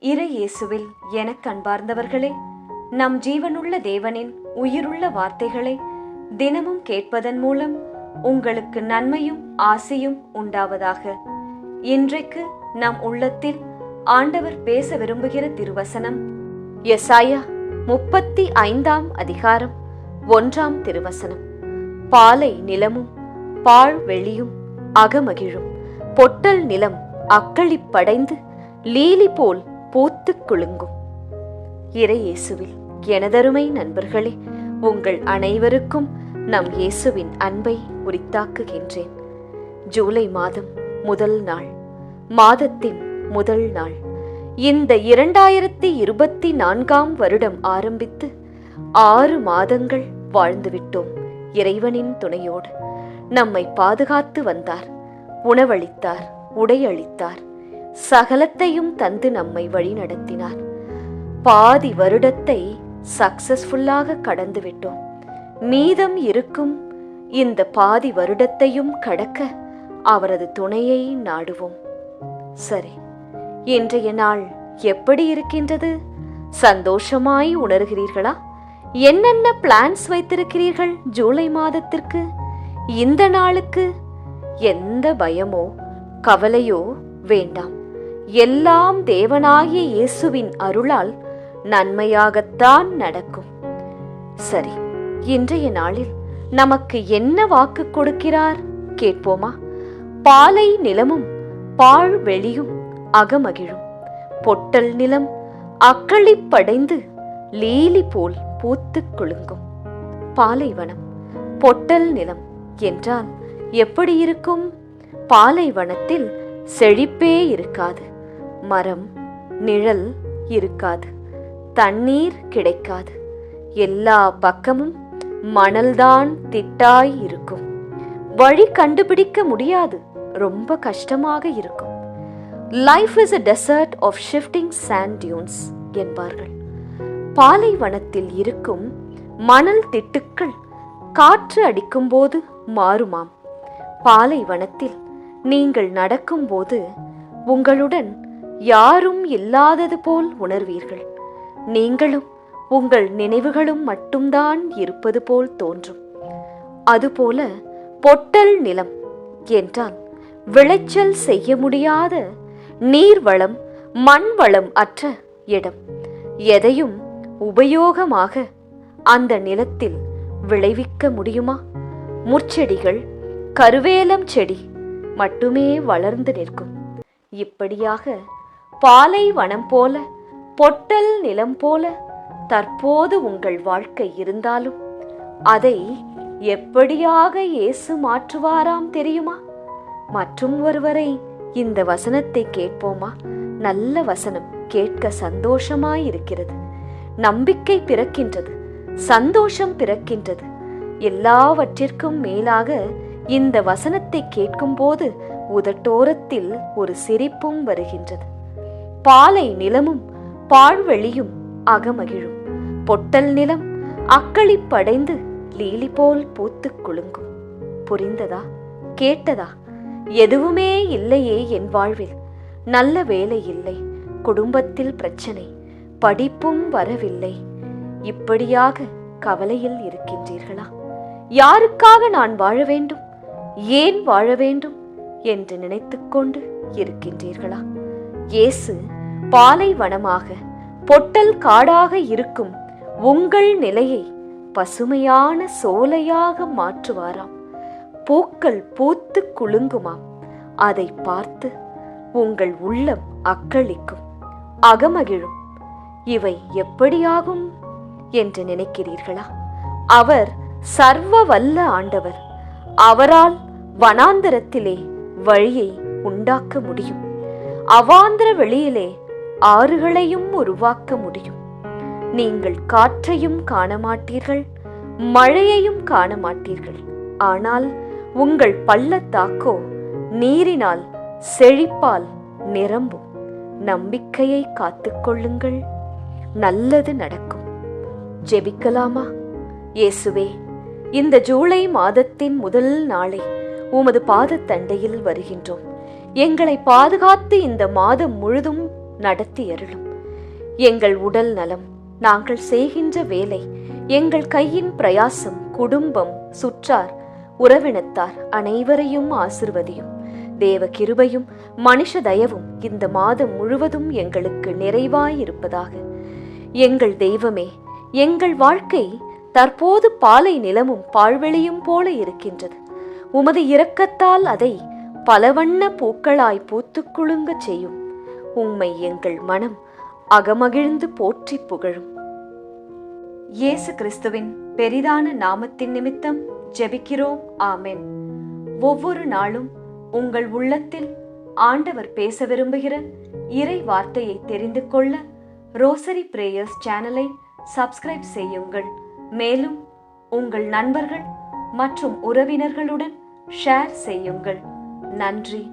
இறை இயேசுவில் எனக் கண்பார்ந்தவர்களே நம் ஜீவனுள்ள தேவனின் உயிருள்ள வார்த்தைகளை தினமும் கேட்பதன் மூலம் உங்களுக்கு நன்மையும் ஆசையும் உண்டாவதாக. இன்றைக்கு நம் உள்ளத்தில் ஆண்டவர் பேச விரும்புகிற திருவசனம் எசாயா முப்பத்தி ஐந்தாம் அதிகாரம் ஒன்றாம் திருவசனம். பாலை நிலமும் பாழ் வெளியும் அகமகிழும். பொட்டல் நிலம் அக்களிப்படைந்து லீலி போல் போத்துக் குலுங்கும். இறையேசுவில் எனதருமை நண்பர்களே உங்கள் அனைவருக்கும் நம் இயேசுவின் அன்பை உரித்தாக்குகின்றேன். ஜூலை மாதம் முதல் நாள் மாதத்தின் முதல் நாள். இந்த இரண்டாயிரத்தி இருபத்தி நான்காம் வருடம் ஆரம்பித்து ஆறு மாதங்கள் வாழ்ந்துவிட்டோம் இறைவனின் துணையோடு. நம்மை பாதுகாத்து வந்தார் உணவளித்தார் உடையளித்தார் சகலத்தையும் தந்து நம்மை வழிநடத்தினார். பாதி வருடத்தை சக்சஸ்ஃபுல்லாக கடந்து விட்டோம் மீதம் இருக்கும் இந்த பாதி வருடத்தையும் கடக்க அவரது துணையை நாடுவோம். சரி இன்றைய நாள் எப்படி இருக்கின்றது? சந்தோஷமாய் உணர்கிறீர்களா? என்னென்ன பிளான்ஸ் வைத்திருக்கிறீர்கள் ஜூலை மாதத்திற்கு? இந்த நாளுக்கு எந்த பயமோ கவலையோ வேண்டாம். எல்லாம் தேவனாகிய இயேசுவின் அருளால் நன்மையாகத்தான் நடக்கும். சரி இன்றைய நாளில் நமக்கு என்ன வாக்கு கொடுக்கிறார் கேட்போமா? பாலை நிலமும் பாழ் வெளியும் அகமகிழும். பொட்டல் நிலம் அக்களிப்படைந்து லீலி போல் பூத்துக் குலுங்கும். பாலைவனம் பொட்டல் நிலம் என்றால் எப்படி இருக்கும்? பாலைவனத்தில் செழிப்பே இருக்காது. மரம் நிழல் இருக்காது. தண்ணீர் கிடைக்காது. எல்லா பக்கமும் மணல்தான் திட்டாய் இருக்கும். வழி கண்டுபிடிக்க முடியாது. ரொம்ப கஷ்டமாக இருக்கும். Life is a desert of shifting sand dunes என்பார்கள். பாலைவனத்தில் இருக்கும் மணல் திட்டுக்கள் காற்று அடிக்கும்போது மாறுமாம். பாலைவனத்தில் நீங்கள் நடக்கும்போது உங்களுடன் யாரும் இல்லாதது போல் உணர்வீர்கள். நீங்களும் உங்கள் நினைவுகளும் மட்டும்தான் இருப்பது போல் தோன்றும். அதுபோல பொட்டல் நிலம் என்றால் விளைச்சல் செய்ய முடியாத நீர்வளம் மண் வளம் அற்ற இடம். எதையும் உபயோகமாக அந்த நிலத்தில் விளைவிக்க முடியுமா? முற்செடிகள் கருவேலம் செடி மட்டுமே வளர்ந்து நிற்கும். இப்படியாக பாலைவனம் போல பொட்டல் நிலம் போல தற்போது உங்கள் வாழ்க்கை இருந்தாலும் அதை எப்படியாக இயேசு மாற்றுவாராம் தெரியுமா? மற்றும் ஒருவரை இந்த வசனத்தை கேட்போமா? நல்ல வசனம் கேட்க சந்தோஷமாயிருக்கிறது. நம்பிக்கை பிறக்கின்றது சந்தோஷம் பிறக்கின்றது. எல்லாவற்றிற்கும் மேலாக இந்த வசனத்தை கேட்கும்போது உதட்டோரத்தில் ஒரு சிரிப்பும் வருகின்றது. பாலை நிலமும் பாழ்வெளியும் அகமகிழும். பொட்டல் நிலம் அக்களிப்படைந்து லீலி போல் பூத்துக் குலுங்கும். புரிந்ததா? கேட்டதா? எதுவுமே இல்லையே என் வாழ்வில். நல்ல வேலை இல்லை. குடும்பத்தில் பிரச்சனை. படிப்பும் வரவில்லை. இப்படியாக கவலையில் இருக்கின்றீர்களா? யாருக்காக நான் வாழ வேண்டும்? ஏன் வாழ வேண்டும்? என்று நினைத்துக்கொண்டு இருக்கின்றீர்களா? இயேசு பாலைவனமாக பொட்டல் காடாக இருக்கும் உங்கள் நிலையை பசுமையான சோலையாக மாற்றுவாராம். பூக்கள் பூத்து குலுங்குமாம். அதை பார்த்து உங்கள் உள்ளம் அக்களிக்கும். அகமகிழும். இவை எப்படியாகும்? என்று நினைக்கிறீர்களா? அவர் சர்வ வல்ல ஆண்டவர். அவரால் வனாந்தரத்திலே வழியை உண்டாக்க முடியும். அவாந்திர வெளியிலே ஆறுகளையும் உருவாக்க முடியும். நீங்கள் காற்றையும் காண மாட்டீர்கள் மழையையும் காண மாட்டீர்கள் ஆனால் உங்கள் பள்ளத்தாக்கோ நீரினால் செழிப்பால் நிரம்பும். நம்பிக்கையை காத்துக்கொள்ளுங்கள் நல்லது நடக்கும். ஜெபிக்கலாமா? இயேசுவே இந்த ஜூலை மாதத்தின் முதல் நாளை உமது பாதத்தண்டையில் வருகின்றோம். எங்களை பாதுகாத்து இந்த மாதம் முழுதும் நடத்தி அருளும். எங்கள் உடல் நலம் நாங்கள் செய்கின்ற வேலை எங்கள் கையின் பிரயாசம் குடும்பம் சுற்றார் உறவினத்தார் அனைவரையும் ஆசிர்வதியும். தேவ கிருபையும் மனுஷ தயவும் இந்த மாதம் முழுவதும் எங்களுக்கு நிறைவாயிருப்பதாக. எங்கள் தெய்வமே எங்கள் வாழ்க்கை தற்போது பாலை நிலமும் பால்வெளியும் போல இருக்கின்றது. உமது இரக்கத்தால் அதை பலவண்ண பூக்களாய் பூத்துக் குலுங்கச் செய்யும். உம்மை எங்கள் மனம் அகமகிழ்ந்து போற்றிப் புகழும். இயேசு கிறிஸ்துவின் பெரிதான நாமத்தின் நிமித்தம் ஜெபிக்கிறோம். ஆமென். ஒவ்வொரு நாளும் உங்கள் உள்ளத்தில் ஆண்டவர் பேச விரும்புகிற இறை வார்த்தையை தெரிந்து கொள்ள ரோசரி பிரேயர்ஸ் சேனலை சப்ஸ்கிரைப் செய்யுங்கள். மேலும் உங்கள் நண்பர்கள் மற்றும் உறவினர்களுடன் ஷேர் செய்யுங்கள். நன்றி.